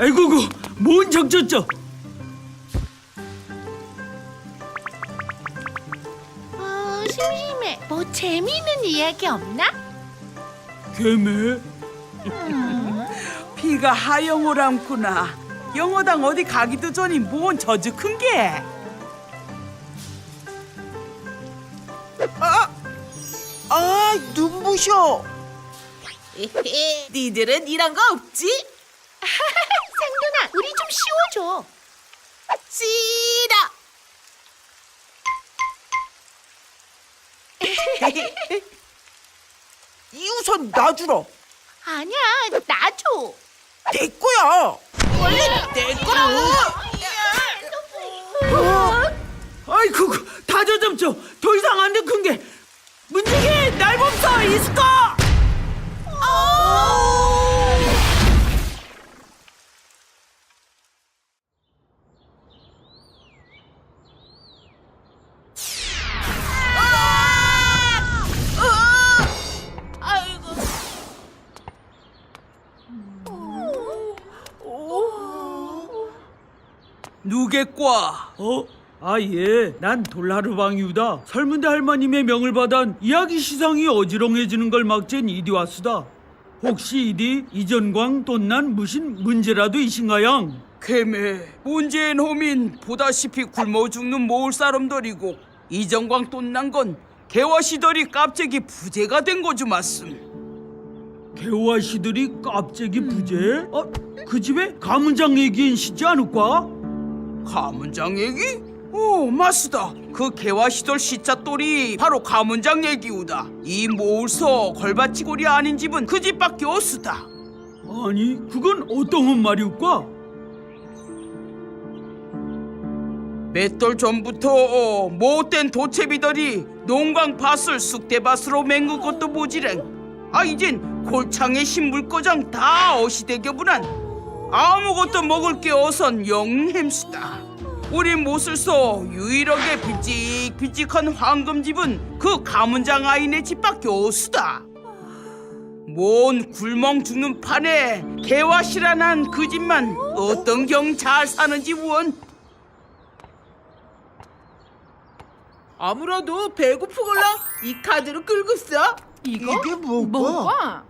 아이고고 뭔 적졌죠? 어, 심심해. 뭐 재미있는 이야기 없나? 개매 비가 하영오람구나. 영어당 어디 가기도 전이 뭔 저주 큰 게? 아, 아, 눈부셔. 니들은 이런 거 없지? 씌워줘. 싫어. 이 우선 놔주라. 아니야, 놔줘. 내 거야. 원래 내 거라고. 아이고 다 젖었죠? 더 이상 누겠과? 어? 아 예, 난 돌하루방이우다. 설문대 할머님의 명을 받아 이야기 시상이 어지렁해지는 걸 막젠 이디 왔수다. 혹시 이디 이전광 돈난 무슨 문제라도 이신가양? 개매 문재인 호민 보다시피 굶어 죽는 모을 사람들이고 이정광 돈난 건 개와 시덜이 갑자기 부재가 된 거죠 맞음 개와 시들이 갑자기 부재? 어? 그 집에 가문장 얘기인 시지 않을까? 가문장 얘기? 오 맞수다 그 개와 시덜 시자돌이 바로 가문장 얘기우다 이 모을서 걸바치골이 아닌 집은 그 집밖에 없수다 아니, 그건 어떤 말이올까? 몇 돌 전부터 어, 못된 도채비들이 농광 밭을 쑥대밭으로 맹근 것도 모지랭 아 이젠 골창에 신물거장 다 어시대교분한 아무것도 먹을 게 어선 영햄수다 우리 못을서 유일하게 빚직빚직한 황금집은 그 가문장 아이네 집밖에 없수다 뭔 굴멍 죽는 판에 개와 실한한 그 집만 어떤 경 잘 사는지 원 아무라도 배고프걸라 이 카드로 끌고 써. 이거? 이게 뭐가? 뭐가?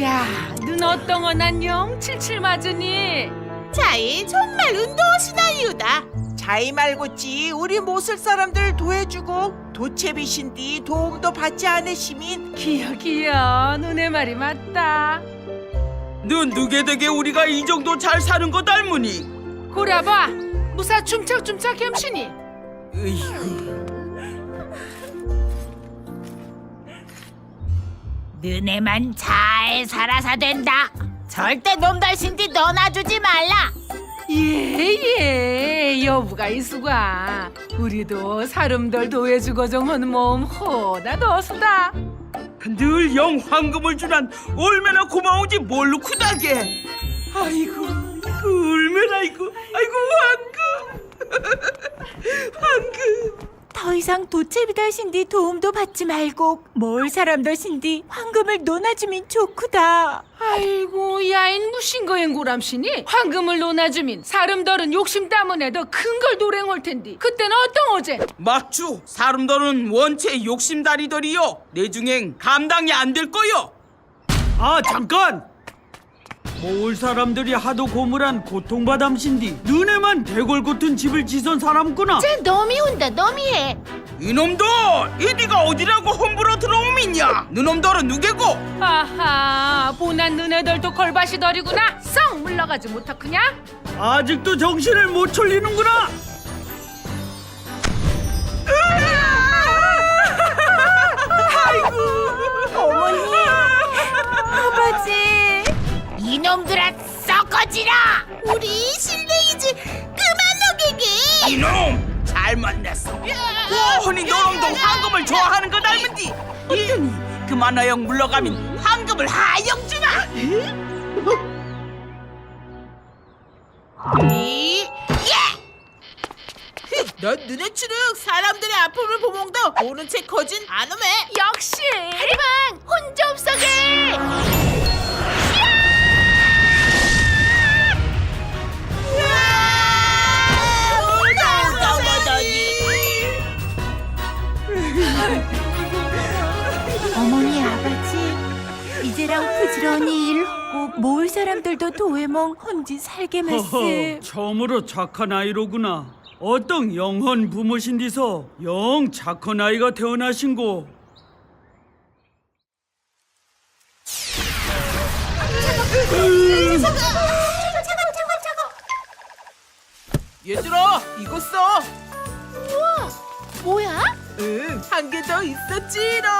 야, 눈 어떤건 안녕? 칠칠 맞으니? 자이 정말 운동하시나 이유다. 자이 말고지 우리 못을 사람들 도해주고 도채비신디 도움도 받지 않으시민 기여 기여 눈의 말이 맞다. 넌 누게 되게 우리가 이 정도 잘 사는 거 닮으니? 고라봐 무사 춤착춤착 겸신이 으이구. 너네만 잘 살아서 된다. 절대 놈 달신디 너놔주지 말라. 예예 여부가 있수가 우리도 사람들 도해주고 정은 몸 호다 너수다 늘 영 황금을 주난 얼마나 고마운지 뭘로 크다게. 아이고, 이거 얼마나 이거, 아이고 황금, 황금. 더 이상 도채비달 신디 도움도 받지 말고 뭘 사람들 신디 황금을 논아주면 좋구다. 아이고 야인 무신 거엔 고람시니 황금을 논아주민 사람들은 욕심 때문에 더 큰걸 도랭올 텐디 그때는 어떤 어제 맞추, 사람들은 원체 욕심다리더리요. 내 중엔 감당이 안 될 거요. 아, 잠깐! 모을 사람들이 하도 고물한 고통받ам신디 눈에만 대골 같은 집을 지선 사람구나 쟤 너미 온다, 너미 해. 이놈들, 이리가 어디라고 험불어 들어오민냐? 너놈들은 누게고? 아하 보난 너네들도 걸바시더리구나 썩 물러가지 못하크냐 아직도 정신을 못 차리는구나 지라. 우리 실내이지 그만 녹이기. 이놈, 잘 만났어. 오호니 너놈도 황금을 좋아하는 거 닮은디. 어떠니? 그만하영 물러가면 황금을 하영 주나? 이, 예! 넌 눈에 추륵 사람들의 아픔을 보몽도 모른 채 거진 안 오매 역시 하리방 어머니 아버지 이제랑 부지런히 일하고 모을 사람들도 도회몽 혼지 살게 허허, 말씀 처음으로 착한 아이로구나. 어떤 영헌 부모신디서 영 착한 아이가 태어나신고. 얘들아 이거 써 뭐야? 응, 한 개 더 있었지롱